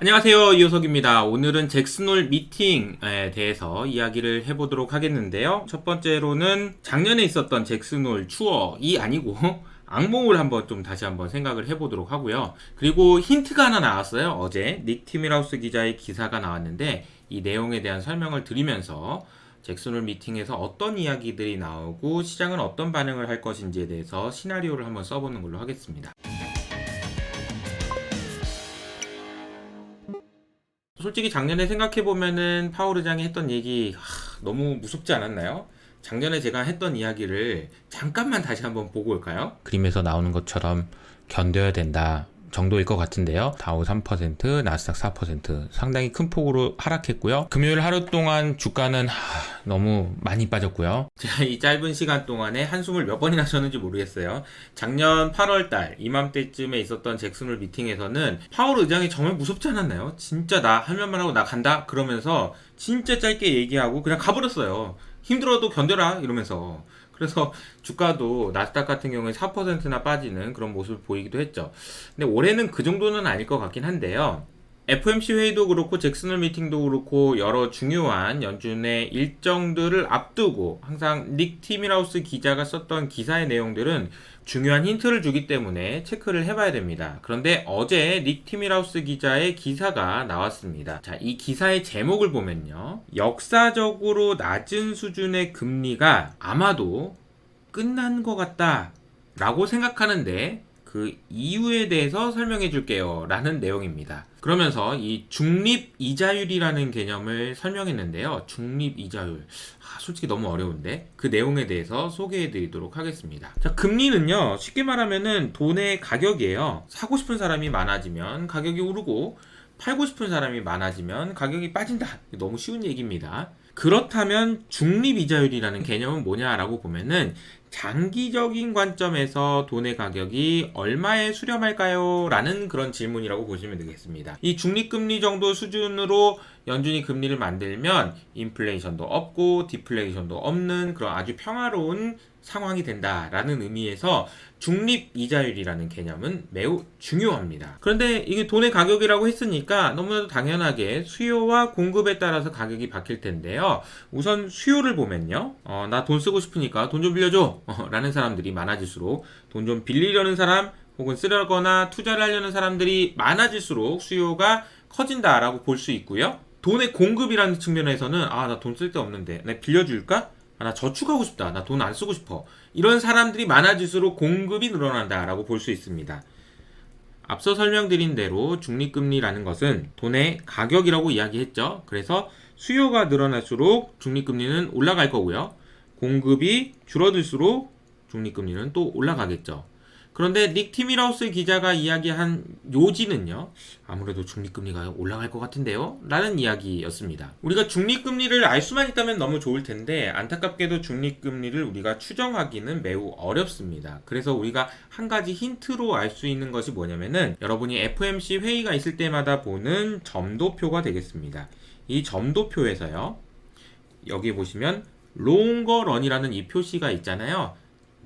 안녕하세요 이호석입니다. 오늘은 잭스놀 미팅에 대해서 이야기를 해보도록 하겠는데요. 첫 번째로는 작년에 있었던 잭스놀 추억이 아니고 악몽을 한번 좀 다시 한번 생각을 해보도록 하고요. 그리고 힌트가 하나 나왔어요. 어제 닉 티미라우스 기자의 기사가 나왔는데 이 내용에 대한 설명을 드리면서 잭스놀 미팅에서 어떤 이야기들이 나오고 시장은 어떤 반응을 할 것인지에 대해서 시나리오를 한번 써보는 걸로 하겠습니다. 솔직히 작년에 생각해보면은 파월 의장이 했던 얘기 하, 너무 무섭지 않았나요? 작년에 제가 했던 이야기를 잠깐만 다시 한번 보고 올까요? 그림에서 나오는 것처럼 견뎌야 된다 정도일 것 같은데요. 다우 3%, 나스닥 4% 상당히 큰 폭으로 하락했고요. 금요일 하루 동안 주가는 하, 너무 많이 빠졌고요. 제가 이 짧은 시간 동안에 한숨을 몇 번이나 쉬었는지 모르겠어요. 작년 8월 달 이맘때쯤에 있었던 잭슨홀 미팅에서는 파월 의장이 정말 무섭지 않았나요? 진짜 나 할면만 하고 나 간다 그러면서 진짜 짧게 얘기하고 그냥 가버렸어요. 힘들어도 견뎌라 이러면서 그래서 주가도 나스닥 같은 경우에 4%나 빠지는 그런 모습을 보이기도 했죠. 근데 올해는 그 정도는 아닐 것 같긴 한데요. FMC 회의도 그렇고 잭슨홀 미팅도 그렇고 여러 중요한 연준의 일정들을 앞두고 항상 닉 티미라우스 기자가 썼던 기사의 내용들은 중요한 힌트를 주기 때문에 체크를 해봐야 됩니다. 그런데 어제 닉 티미라우스 기자의 기사가 나왔습니다. 자, 이 기사의 제목을 보면요. 역사적으로 낮은 수준의 금리가 아마도 끝난 것 같다. 라고 생각하는데 그 이유에 대해서 설명해 줄게요. 라는 내용입니다. 그러면서 이 중립 이자율이라는 개념을 설명했는데요. 중립 이자율. 아, 솔직히 너무 어려운데 그 내용에 대해서 소개해 드리도록 하겠습니다. 자, 금리는요. 쉽게 말하면은 돈의 가격이에요. 사고 싶은 사람이 많아지면 가격이 오르고 팔고 싶은 사람이 많아지면 가격이 빠진다. 너무 쉬운 얘기입니다. 그렇다면 중립 이자율이라는 개념은 뭐냐라고 보면은 장기적인 관점에서 돈의 가격이 얼마에 수렴할까요? 라는 그런 질문이라고 보시면 되겠습니다. 이 중립금리 정도 수준으로 연준이 금리를 만들면 인플레이션도 없고 디플레이션도 없는 그런 아주 평화로운 상황이 된다라는 의미에서 중립 이자율이라는 개념은 매우 중요합니다. 그런데 이게 돈의 가격이라고 했으니까 너무나도 당연하게 수요와 공급에 따라서 가격이 바뀔 텐데요. 우선 수요를 보면요. 어, 나 돈 쓰고 싶으니까 돈 좀 빌려줘. 어, 라는 사람들이 많아질수록 돈 좀 빌리려는 사람 혹은 쓰려거나 투자를 하려는 사람들이 많아질수록 수요가 커진다라고 볼 수 있고요. 돈의 공급이라는 측면에서는 아 나 돈 쓸데 없는데 내 빌려줄까? 아, 나 저축하고 싶다. 나 돈 안 쓰고 싶어. 이런 사람들이 많아질수록 공급이 늘어난다라고 볼 수 있습니다. 앞서 설명드린 대로 중립금리라는 것은 돈의 가격이라고 이야기했죠. 그래서 수요가 늘어날수록 중립금리는 올라갈 거고요. 공급이 줄어들수록 중립금리는 또 올라가겠죠. 그런데 닉 티미라우스 기자가 이야기한 요지는요, 아무래도 중립금리가 올라갈 것 같은데요? 라는 이야기였습니다. 우리가 중립금리를 알 수만 있다면 너무 좋을 텐데, 안타깝게도 중립금리를 우리가 추정하기는 매우 어렵습니다. 그래서 우리가 한 가지 힌트로 알 수 있는 것이 뭐냐면은, 여러분이 FMC 회의가 있을 때마다 보는 점도표가 되겠습니다. 이 점도표에서요, 여기 보시면, 롱거런이라는 이 표시가 있잖아요.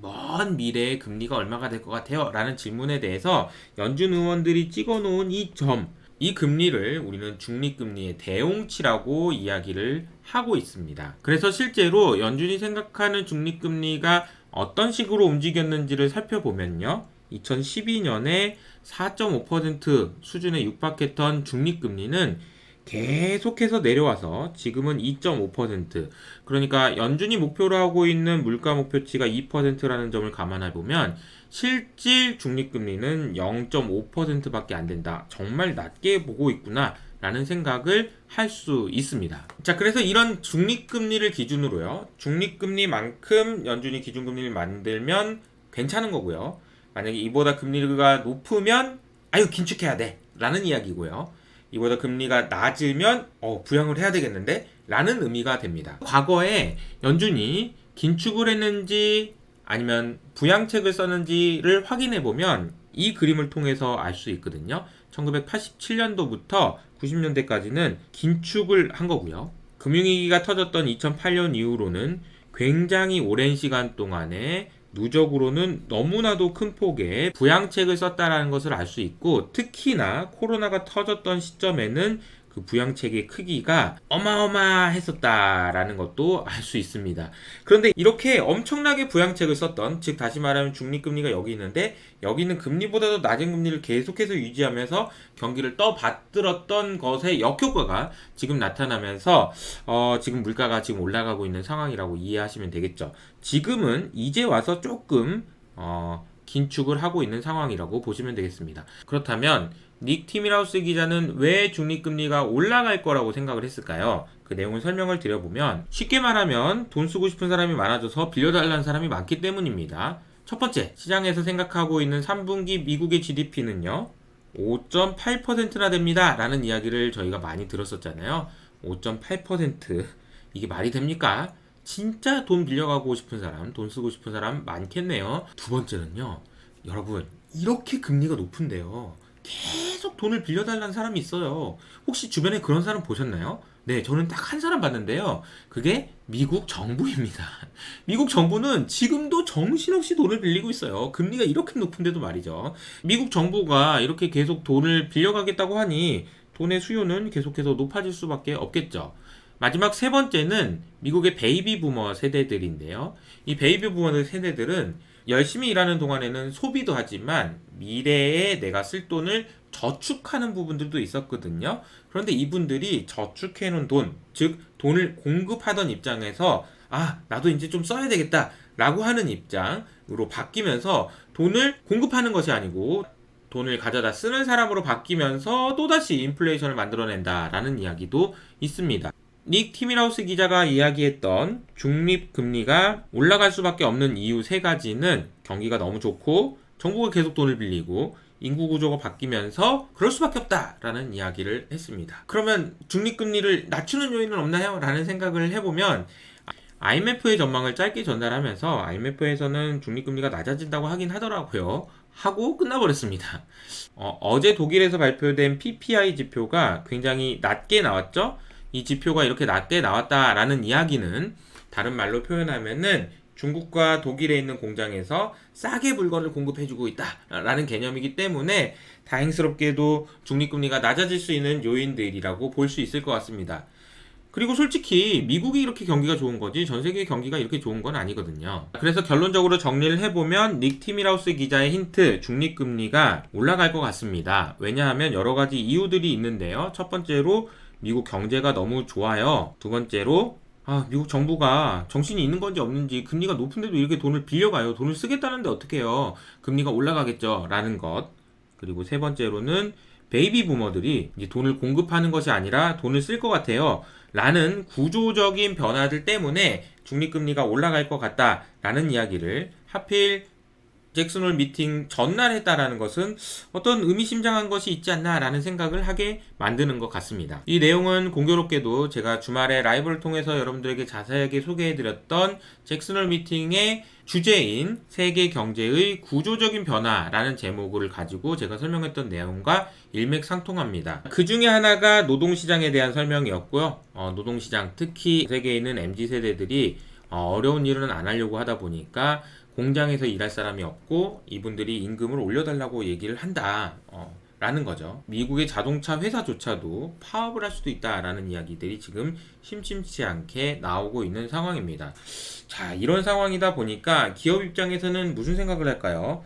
먼 미래의 금리가 얼마가 될 것 같아요? 라는 질문에 대해서 연준 의원들이 찍어 놓은 이 점, 이 금리를 우리는 중립금리의 대용치라고 이야기를 하고 있습니다. 그래서 실제로 연준이 생각하는 중립금리가 어떤 식으로 움직였는지를 살펴보면요. 2012년에 4.5% 수준에 육박했던 중립금리는 계속해서 내려와서 지금은 2.5% 그러니까 연준이 목표로 하고 있는 물가 목표치가 2%라는 점을 감안해 보면 실질 중립금리는 0.5%밖에 안 된다. 정말 낮게 보고 있구나. 라는 생각을 할 수 있습니다. 자, 그래서 이런 중립금리를 기준으로요. 중립금리만큼 연준이 기준금리를 만들면 괜찮은 거고요. 만약에 이보다 금리가 높으면 아유 긴축해야 돼. 라는 이야기고요. 이보다 금리가 낮으면 어, 부양을 해야 되겠는데? 라는 의미가 됩니다. 과거에 연준이 긴축을 했는지 아니면 부양책을 썼는지를 확인해 보면 이 그림을 통해서 알 수 있거든요. 1987년도부터 90년대까지는 긴축을 한 거고요. 금융위기가 터졌던 2008년 이후로는 굉장히 오랜 시간 동안에 누적으로는 너무나도 큰 폭의 부양책을 썼다라는 것을 알 수 있고 특히나 코로나가 터졌던 시점에는 그 부양책의 크기가 어마어마했었다라는 것도 알 수 있습니다. 그런데 이렇게 엄청나게 부양책을 썼던 즉 다시 말하면 중립금리가 여기 있는데 여기는 금리보다도 낮은 금리를 계속해서 유지하면서 경기를 떠받들었던 것의 역효과가 지금 나타나면서 어, 지금 물가가 지금 올라가고 있는 상황이라고 이해하시면 되겠죠. 지금은 이제 와서 조금 어, 긴축을 하고 있는 상황이라고 보시면 되겠습니다. 그렇다면 닉 티미라우스 기자는 왜 중립금리가 올라갈 거라고 생각을 했을까요? 그 내용을 설명을 드려보면 쉽게 말하면 돈 쓰고 싶은 사람이 많아져서 빌려달라는 사람이 많기 때문입니다. 첫 번째, 시장에서 생각하고 있는 3분기 미국의 GDP는요, 5.8%나 됩니다. 라는 이야기를 저희가 많이 들었었잖아요. 5.8% 이게 말이 됩니까? 진짜 돈 빌려가고 싶은 사람, 돈 쓰고 싶은 사람 많겠네요. 두 번째는요, 여러분, 이렇게 금리가 높은데요. 계속 돈을 빌려달라는 사람이 있어요. 혹시 주변에 그런 사람 보셨나요? 네, 저는 딱 한 사람 봤는데요. 그게 미국 정부입니다. 미국 정부는 지금도 정신없이 돈을 빌리고 있어요. 금리가 이렇게 높은데도 말이죠. 미국 정부가 이렇게 계속 돈을 빌려가겠다고 하니 돈의 수요는 계속해서 높아질 수밖에 없겠죠. 마지막 세 번째는 미국의 베이비 부머 세대들인데요. 이 베이비 부머 세대들은 열심히 일하는 동안에는 소비도 하지만 미래에 내가 쓸 돈을 저축하는 부분들도 있었거든요. 그런데 이분들이 저축해 놓은 돈, 즉 돈을 공급하던 입장에서 아, 나도 이제 좀 써야 되겠다. 라고 하는 입장으로 바뀌면서 돈을 공급하는 것이 아니고 돈을 가져다 쓰는 사람으로 바뀌면서 또다시 인플레이션을 만들어낸다라는 이야기도 있습니다. 닉 티미라우스 기자가 이야기했던 중립 금리가 올라갈 수밖에 없는 이유 세 가지는 경기가 너무 좋고 정부가 계속 돈을 빌리고 인구 구조가 바뀌면서 그럴 수밖에 없다라는 이야기를 했습니다. 그러면 중립 금리를 낮추는 요인은 없나요? 라는 생각을 해보면 IMF의 전망을 짧게 전달하면서 IMF에서는 중립금리가 낮아진다고 하긴 하더라고요. 하고 끝나버렸습니다. 어, 제 독일에서 발표된 PPI 지표가 굉장히 낮게 나왔죠? 이 지표가 이렇게 낮게 나왔다라는 이야기는 다른 말로 표현하면은 중국과 독일에 있는 공장에서 싸게 물건을 공급해주고 있다라는 개념이기 때문에 다행스럽게도 중립금리가 낮아질 수 있는 요인들이라고 볼 수 있을 것 같습니다. 그리고 솔직히 미국이 이렇게 경기가 좋은 거지 전 세계 경기가 이렇게 좋은 건 아니거든요. 그래서 결론적으로 정리를 해보면 닉 티미라우스 기자의 힌트 중립금리가 올라갈 것 같습니다. 왜냐하면 여러 가지 이유들이 있는데요. 첫 번째로 미국 경제가 너무 좋아요. 두 번째로 아, 미국 정부가 정신이 있는 건지 없는지 금리가 높은데도 이렇게 돈을 빌려가요. 돈을 쓰겠다는데 어떻게 해요? 금리가 올라가겠죠. 라는 것. 그리고 세 번째로는 베이비 부머들이 이제 돈을 공급하는 것이 아니라 돈을 쓸 것 같아요. 라는 구조적인 변화들 때문에 중립금리가 올라갈 것 같다라는 이야기를 하필 잭슨홀 미팅 전날 했다라는 것은 어떤 의미심장한 것이 있지 않나라는 생각을 하게 만드는 것 같습니다. 이 내용은 공교롭게도 제가 주말에 라이브를 통해서 여러분들에게 자세하게 소개해드렸던 잭슨홀 미팅의 주제인 세계 경제의 구조적인 변화라는 제목을 가지고 제가 설명했던 내용과 일맥상통합니다. 그 중에 하나가 노동시장에 대한 설명이었고요. 어, 노동시장, 특히 세계에 있는 MZ세대들이 어, 어려운 일은 안 하려고 하다 보니까 공장에서 일할 사람이 없고 이분들이 임금을 올려달라고 얘기를 한다. 어, 라는 거죠. 미국의 자동차 회사조차도 파업을 할 수도 있다라는 이야기들이 지금 심심치 않게 나오고 있는 상황입니다. 자, 이런 상황이다 보니까 기업 입장에서는 무슨 생각을 할까요?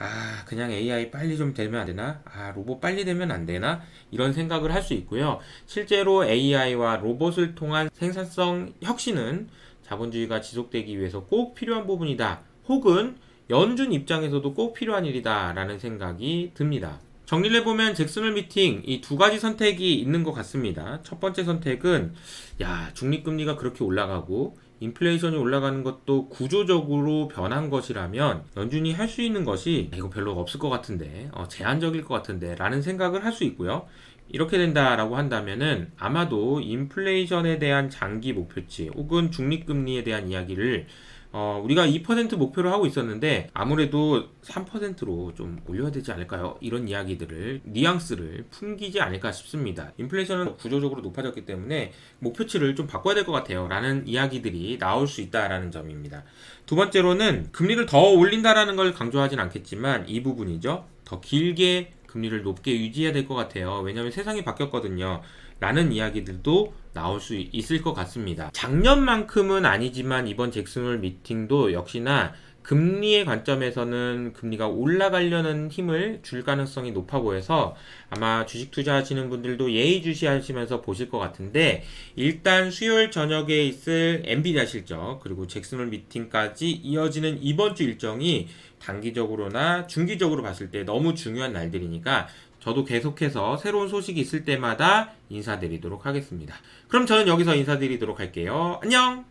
아, 그냥 AI 빨리 좀 되면 안 되나? 아, 로봇 빨리 되면 안 되나? 이런 생각을 할 수 있고요. 실제로 AI와 로봇을 통한 생산성 혁신은 자본주의가 지속되기 위해서 꼭 필요한 부분이다. 혹은 연준 입장에서도 꼭 필요한 일이다. 라는 생각이 듭니다. 정리를 해보면 잭슨홀 미팅 이 두 가지 선택이 있는 것 같습니다. 첫 번째 선택은 야 중립금리가 그렇게 올라가고 인플레이션이 올라가는 것도 구조적으로 변한 것이라면 연준이 할 수 있는 것이 이거 별로 없을 것 같은데 어, 제한적일 것 같은데 라는 생각을 할 수 있고요. 이렇게 된다라고 한다면은 아마도 인플레이션에 대한 장기 목표치 혹은 중립금리에 대한 이야기를 어, 우리가 2% 목표로 하고 있었는데 아무래도 3%로 좀 올려야 되지 않을까요? 이런 이야기들을 뉘앙스를 풍기지 않을까 싶습니다. 인플레이션은 구조적으로 높아졌기 때문에 목표치를 좀 바꿔야 될 것 같아요. 라는 이야기들이 나올 수 있다라는 점입니다. 두 번째로는 금리를 더 올린다라는 걸 강조하진 않겠지만 이 부분이죠. 더 길게 금리를 높게 유지해야 될 것 같아요. 왜냐하면 세상이 바뀌었거든요. 라는 이야기들도 나올 수 있을 것 같습니다. 작년만큼은 아니지만 이번 잭슨홀 미팅도 역시나 금리의 관점에서는 금리가 올라가려는 힘을 줄 가능성이 높아 보여서 아마 주식 투자하시는 분들도 예의주시하시면서 보실 것 같은데 일단 수요일 저녁에 있을 엔비디아 실적 그리고 잭슨홀 미팅까지 이어지는 이번 주 일정이 단기적으로나 중기적으로 봤을 때 너무 중요한 날들이니까 저도 계속해서 새로운 소식이 있을 때마다 인사드리도록 하겠습니다. 그럼 저는 여기서 인사드리도록 할게요. 안녕!